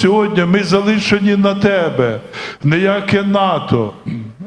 Сьогодні ми залишені на тебе, ніяке НАТО,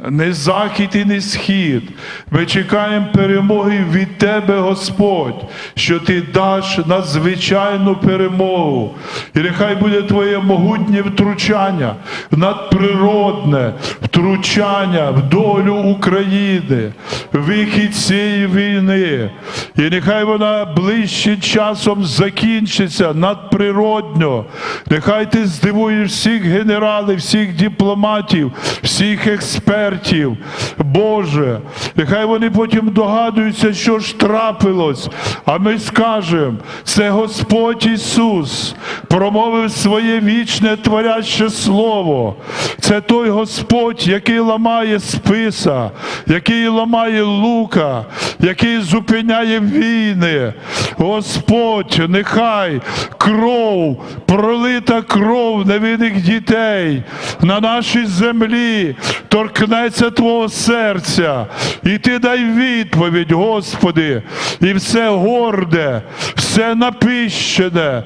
не захід і не схід. Ми чекаємо перемоги від тебе, Господь, що ти даш надзвичайну перемогу. І нехай буде твоє могутнє втручання, надприродне втручання в долю України, вихід цієї війни. І нехай вона ближче часом закінчиться надприродньо. Нехай ти здивуєш всіх генералів, всіх дипломатів, всіх експертів. Боже, нехай вони потім догадуються, що ж трапилось. А ми скажемо, це Господь Ісус промовив своє вічне творяще слово. Це той Господь, який ламає списа, який ламає лука, який зупиняє війни. Господь, нехай кров, пролита кров невинних дітей на нашій землі торкнеться Твого серця. І ти дай відповідь, Господи, і все горде, все напищене,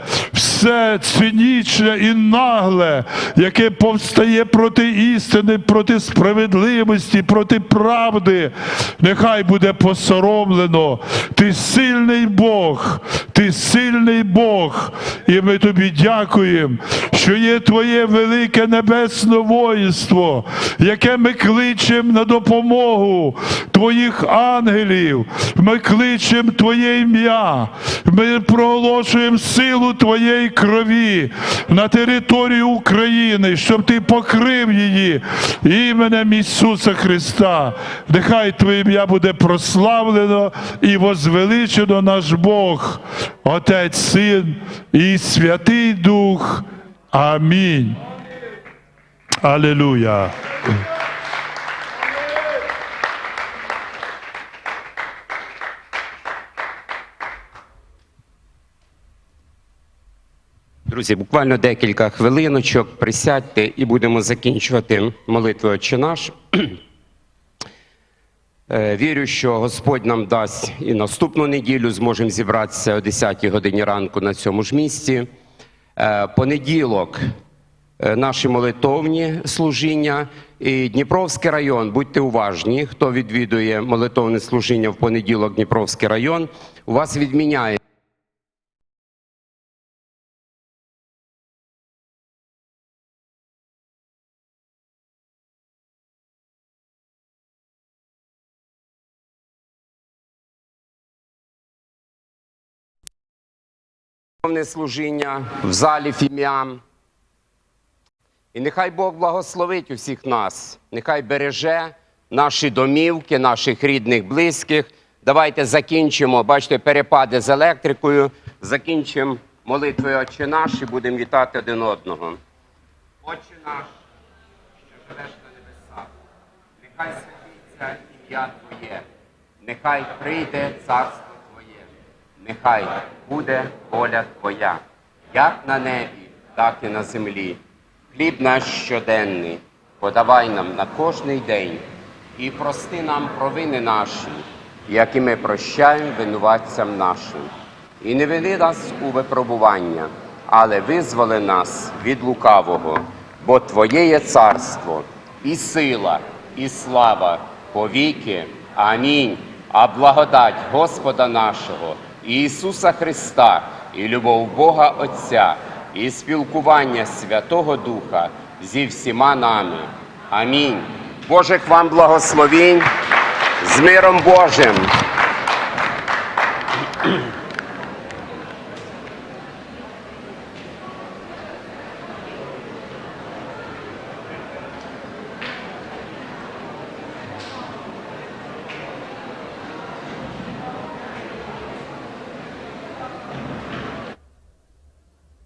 все цинічне і нагле, яке повстає проти істини, проти справедливості, проти правди, нехай буде посоромлено. Ти сильний Бог, ти сильний Бог, і ми тобі дякуємо, що є Твоє велике небесне воїнство, яке ми кличемо на допомогу Твоїх ангелів. Ми кличемо Твоє ім'я. Ми проголошуємо силу Твоєї крові на територію України, щоб Ти покрив її іменем Ісуса Христа. Нехай Твоє ім'я буде прославлено і возвеличено наш Бог, Отець, Син і Святий Дух. Амінь. Аллилуйя. Друзі, буквально декілька хвилиночок. Присядьте і будемо закінчувати молитву «Отче наш. Е, Вірю, що Господь нам дасть і наступну неділю зможемо зібратися о 10 годині ранку на цьому ж місці. Е, Понеділок е, наші молитовні служіння і Дніпровський район. Будьте уважні, хто відвідує молитовне служіння в понеділок Дніпровський район. У вас відміняє. Духовне служіння в залі Фіміам. І нехай Бог благословить усіх нас, нехай береже наші домівки, наших рідних, близьких. Давайте закінчимо, бачите, перепади з електрикою. Закінчимо молитвою Отче наш і будемо вітати один одного. Отче наш, що живеш на небесах, нехай святиться ім'я Твоє, нехай прийде царство нехай буде воля Твоя, як на небі, так і на землі. Хліб наш щоденний, подавай нам на кожний день і прости нам провини наші, як і ми прощаємо винуватцям нашим. І не веди нас у випробування, але визволи нас від лукавого, бо Твоє є царство, і сила, і слава повіки. Амінь. А благодать Господа нашого, Ісуса Христа, і любов Бога Отця, і спілкування Святого Духа зі всіма нами. Амінь. Божих вам благословінь з миром Божим.